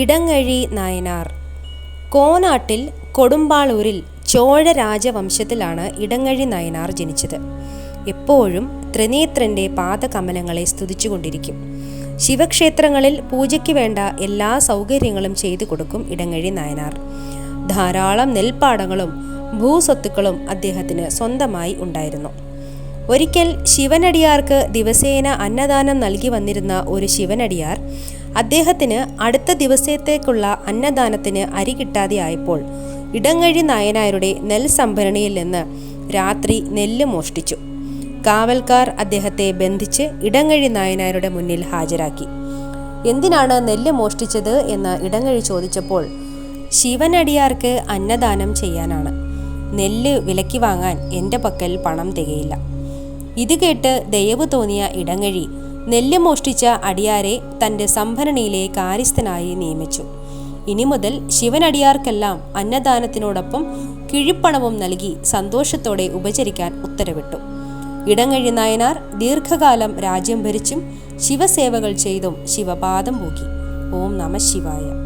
ഇടങ്ങഴി നായനാർ. കോനാട്ടിൽ കൊടുമ്പാളൂരിൽ ചോഴ രാജവംശത്തിലാണ് ഇടങ്ങഴി നായനാർ ജനിച്ചത്. എപ്പോഴും ത്രിനേത്രന്റെ പാദകമലങ്ങളെ സ്തുതിച്ചുകൊണ്ടിരിക്കും. ശിവക്ഷേത്രങ്ങളിൽ പൂജയ്ക്ക് വേണ്ട എല്ലാ സൗകര്യങ്ങളും ചെയ്തു കൊടുക്കും ഇടങ്ങഴി നായനാർ. ധാരാളം നെൽപ്പാടങ്ങളും ഭൂസ്വത്തുക്കളും അദ്ദേഹത്തിന് സ്വന്തമായി ഉണ്ടായിരുന്നു. ഒരിക്കൽ ശിവനടിയാർക്ക് ദിവസേന അന്നദാനം നൽകി വന്നിരുന്ന ഒരു ശിവനടിയാർ അദ്ദേഹത്തിന് അടുത്ത ദിവസത്തേക്കുള്ള അന്നദാനത്തിന് അരി കിട്ടാതെയായപ്പോൾ ഇടങ്ങഴി നായനാരുടെ നെൽ സംഭരണിയിൽ നിന്ന് രാത്രി നെല്ല് മോഷ്ടിച്ചു. കാവൽക്കാർ അദ്ദേഹത്തെ ബന്ധിച്ച് ഇടങ്ങഴി നായനാരുടെ മുന്നിൽ ഹാജരാക്കി. എന്തിനാണ് നെല്ല് മോഷ്ടിച്ചത്? എന്ന് ഇടങ്ങഴി ചോദിച്ചപ്പോൾ ശിവനടിയാർക്ക് അന്നദാനം ചെയ്യാനാണ്. നെല്ല് വിലക്കി വാങ്ങാൻ എന്റെ പക്കൽ പണം തികയില്ല ഇത് കേട്ട് ദയവ് തോന്നിയ ഇടങ്ങഴി നെല്ല് മോഷ്ടിച്ച അടിയാരെ തന്റെ സംഭരണിയിലെ കാര്യസ്ഥനായി നിയമിച്ചു. ഇനി മുതൽ ശിവനടിയാർക്കെല്ലാം അന്നദാനത്തിനോടൊപ്പം കിഴിപ്പണവും നൽകി സന്തോഷത്തോടെ ഉപചരിക്കാൻ ഉത്തരവിട്ടു. ഇടങ്ങഴി നായനാർ ദീർഘകാലം രാജ്യം ഭരിച്ചും ശിവസേവകൾ ചെയ്തും ശിവപാദം പൂക്കി. ഓം നമ ശിവായ.